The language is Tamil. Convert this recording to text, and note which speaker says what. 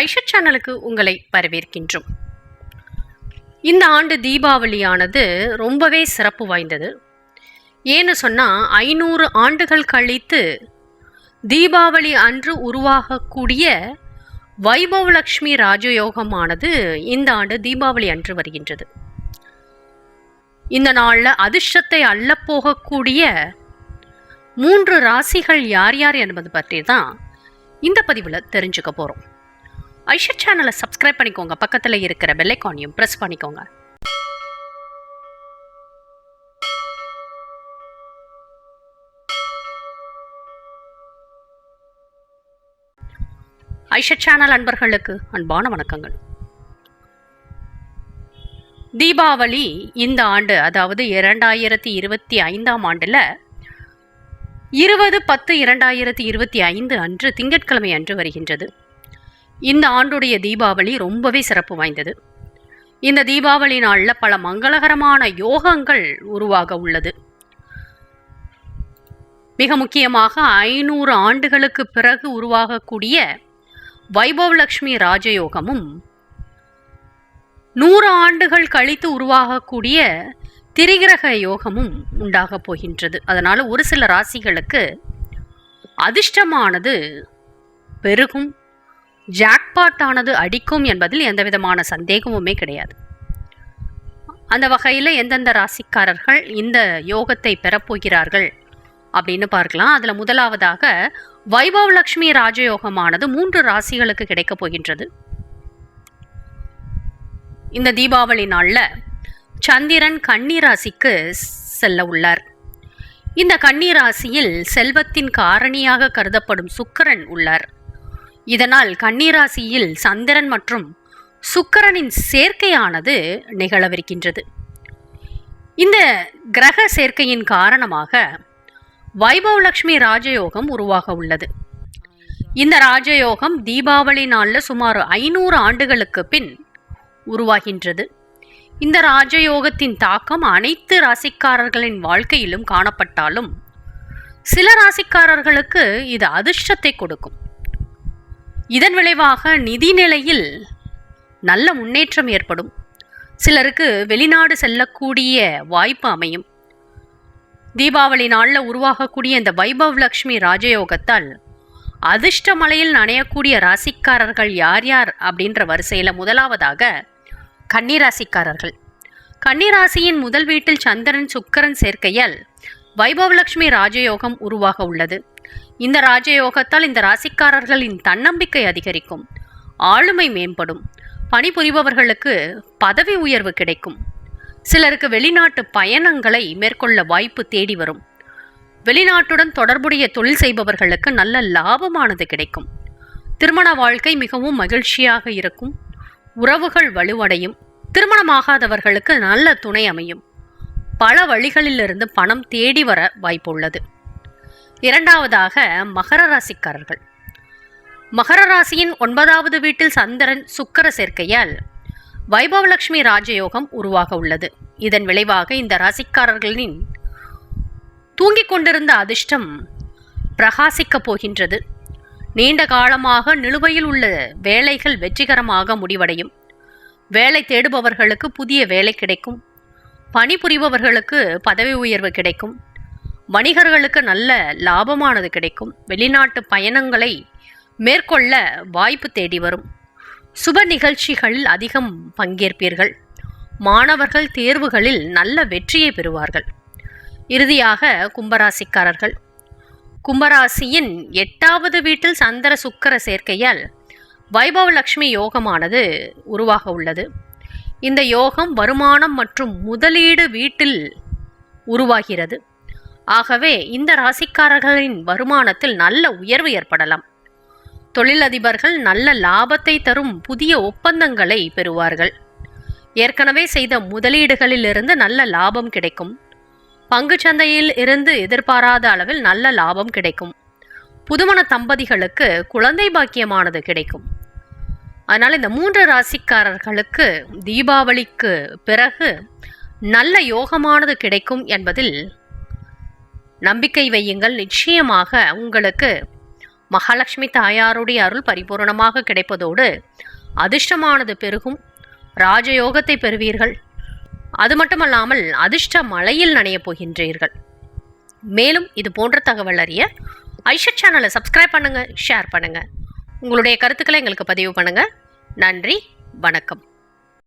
Speaker 1: ஐஷா சேனலுக்கு உங்களை வரவேற்கின்றோம். இந்த ஆண்டு தீபாவளியானது ரொம்பவே சிறப்பு வாய்ந்தது. ஏன்னு சொன்னால் ஐநூறு ஆண்டுகள் கழித்து தீபாவளி அன்று உருவாகக்கூடிய வைபவலக்ஷ்மி ராஜயோகமானது இந்த ஆண்டு தீபாவளி அன்று வருகின்றது. இந்த நாளில் அதிர்ஷ்டத்தை அள்ளப்போகக்கூடிய மூன்று ராசிகள் யார் யார் என்பது பற்றி தான் இந்த பதிவில் தெரிஞ்சுக்க போகிறோம் ஐஷா சேனலை சப்ஸ்கிரைப் பண்ணிக்கோங்க. பக்கத்தில் இருக்கிற பெல்லைக்கானையும் ப்ரெஸ் பண்ணிக்கோங்க. ஐஷா சேனல் அன்பர்களுக்கு அன்பான வணக்கங்கள். தீபாவளி இந்த ஆண்டு அதாவது இரண்டாயிரத்தி இருபத்தி ஐந்தாம் ஆண்டில் இருபது பத்து இரண்டாயிரத்தி இருபத்தி ஐந்து அன்று திங்கட்கிழமை அன்று வருகின்றது. இந்த ஆண்டுடைய தீபாவளி ரொம்பவே சிறப்பு வாய்ந்தது. இந்த தீபாவளி நாளில் பல மங்களகரமான யோகங்கள் உருவாக உள்ளது. மிக முக்கியமாக ஐநூறு ஆண்டுகளுக்கு பிறகு உருவாகக்கூடிய வைபவலக்ஷ்மி ராஜயோகமும் நூறு ஆண்டுகள் கழித்து உருவாகக்கூடிய திரிகிரக யோகமும் உண்டாக போகின்றது. அதனால் ஒரு சில ராசிகளுக்கு அதிர்ஷ்டமானது பெருகும். ஜாக்பாட் ஆனது அடிக்கும் என்பதில் எந்தவிதமான சந்தேகமுமே கிடையாது. அந்த வகையில் எந்தெந்த ராசிக்காரர்கள் இந்த யோகத்தை பெறப்போகிறார்கள் அப்படின்னு பார்க்கலாம். அதில் முதலாவதாக வைபவலக்ஷ்மி ராஜயோகமானது மூன்று ராசிகளுக்கு கிடைக்கப் போகின்றது. இந்த தீபாவளி நாளில் சந்திரன் கன்னி ராசிக்கு செல்ல உள்ளார். இந்த கன்னி ராசியில் செல்வத்தின் காரணியாக கருதப்படும் சுக்கரன் உள்ளார். இதனால் கன்னிராசியில் சந்திரன் மற்றும் சுக்கரனின் சேர்க்கையானது நிகழவிருக்கின்றது. இந்த கிரக சேர்க்கையின் காரணமாக வைபவலக்ஷ்மி ராஜயோகம் உருவாக உள்ளது. இந்த ராஜயோகம் தீபாவளி நாளில் சுமார் ஐநூறு ஆண்டுகளுக்கு பின் உருவாகின்றது. இந்த ராஜயோகத்தின் தாக்கம் அனைத்து ராசிக்காரர்களின் வாழ்க்கையிலும் காணப்பட்டாலும் சில ராசிக்காரர்களுக்கு இது அதிர்ஷ்டத்தை கொடுக்கும். இதன் விளைவாக நிதி நிலையில் நல்ல முன்னேற்றம் ஏற்படும். சிலருக்கு வெளிநாடு செல்லக்கூடிய வாய்ப்பு அமையும். தீபாவளி நாளில் உருவாகக்கூடிய இந்த வைபவ் லக்ஷ்மி ராஜயோகத்தால் அதிர்ஷ்ட மலையில் நனையக்கூடிய ராசிக்காரர்கள் யார் யார் அப்படின்ற வரிசையில் முதலாவதாக கன்னிராசிக்காரர்கள். கன்னிராசியின் முதல் வீட்டில் சந்திரன் சுக்கரன் சேர்க்கையால் வைபவலக்ஷ்மி ராஜயோகம் உருவாக உள்ளது. இந்த ராஜயோகத்தால் இந்த ராசிக்காரர்களின் தன்னம்பிக்கை அதிகரிக்கும். ஆளுமை மேம்படும். பணிபுரிபவர்களுக்கு பதவி உயர்வு கிடைக்கும். சிலருக்கு வெளிநாட்டு பயணங்களை மேற்கொள்ள வாய்ப்பு தேடி வரும். வெளிநாட்டுடன் தொடர்புடைய தொழில் செய்பவர்களுக்கு நல்ல லாபமானது கிடைக்கும். திருமண வாழ்க்கை மிகவும் மகிழ்ச்சியாக இருக்கும். உறவுகள் வலுவடையும். திருமணமாகாதவர்களுக்கு நல்ல துணை அமையும். பல வழிகளிலிருந்து பணம் தேடி வர வாய்ப்புள்ளது. இரண்டாவதாக மகர ராசிக்காரர்கள். மகர ராசியின் ஒன்பதாவது வீட்டில் சந்திரன் சுக்கர சேர்க்கையால் வைபவலட்சுமி ராஜயோகம் உருவாக உள்ளது. இதன் விளைவாக இந்த ராசிக்காரர்களின் தூங்கிக் கொண்டிருந்த அதிர்ஷ்டம் பிரகாசிக்கப் போகின்றது. நீண்ட காலமாக நிலுவையில் உள்ள வேலைகள் வெற்றிகரமாக முடிவடையும். வேலை தேடுபவர்களுக்கு புதிய வேலை கிடைக்கும். பணிபுரிபவர்களுக்கு பதவி உயர்வு கிடைக்கும். வணிகர்களுக்கு நல்ல லாபமானது கிடைக்கும். வெளிநாட்டு பயணங்களை மேற்கொள்ள வாய்ப்பு தேடி வரும். சுப நிகழ்ச்சிகளில் அதிகம் பங்கேற்பீர்கள். மாணவர்கள் தேர்வுகளில் நல்ல வெற்றியை பெறுவார்கள். இறுதியாக கும்பராசிக்காரர்கள். கும்பராசியின் எட்டாவது வீட்டில் சந்திர சுக்கர சேர்க்கையால் வைபவலட்சுமி யோகமானது உருவாக உள்ளது. இந்த யோகம் வருமானம் மற்றும் முதலீடு வீட்டில் உருவாகிறது. ஆகவே இந்த ராசிக்காரர்களின் வருமானத்தில் நல்ல உயர்வு ஏற்படலாம். தொழிலதிபர்கள் நல்ல லாபத்தை தரும் புதிய ஒப்பந்தங்களை பெறுவார்கள். ஏற்கனவே செய்த முதலீடுகளிலிருந்து நல்ல லாபம் கிடைக்கும். பங்குச்சந்தையில் இருந்து எதிர்பாராத அளவில் நல்ல லாபம் கிடைக்கும். புதுமண தம்பதிகளுக்கு குழந்தை பாக்கியமானது கிடைக்கும். அதனால் இந்த மூன்று ராசிக்காரர்களுக்கு தீபாவளிக்கு பிறகு நல்ல யோகமானது கிடைக்கும் என்பதில் நம்பிக்கை வையுங்கள். நிச்சயமாக உங்களுக்கு மகாலட்சுமி தாயாருடைய அருள் பரிபூரணமாக கிடைப்பதோடு அதிர்ஷ்டமானது பெருகும். ராஜயோகத்தை பெறுவீர்கள். அது மட்டுமல்லாமல் அதிர்ஷ்ட மலையில் நனையப் போகின்றீர்கள். மேலும் இது போன்ற தகவல் அறிய ஐஷா சேனலை சப்ஸ்கிரைப் பண்ணுங்கள் ஷேர் பண்ணுங்கள் உங்களுடைய கருத்துக்களை எங்களுக்கு பதிவு பண்ணுங்கள் நன்றி வணக்கம்.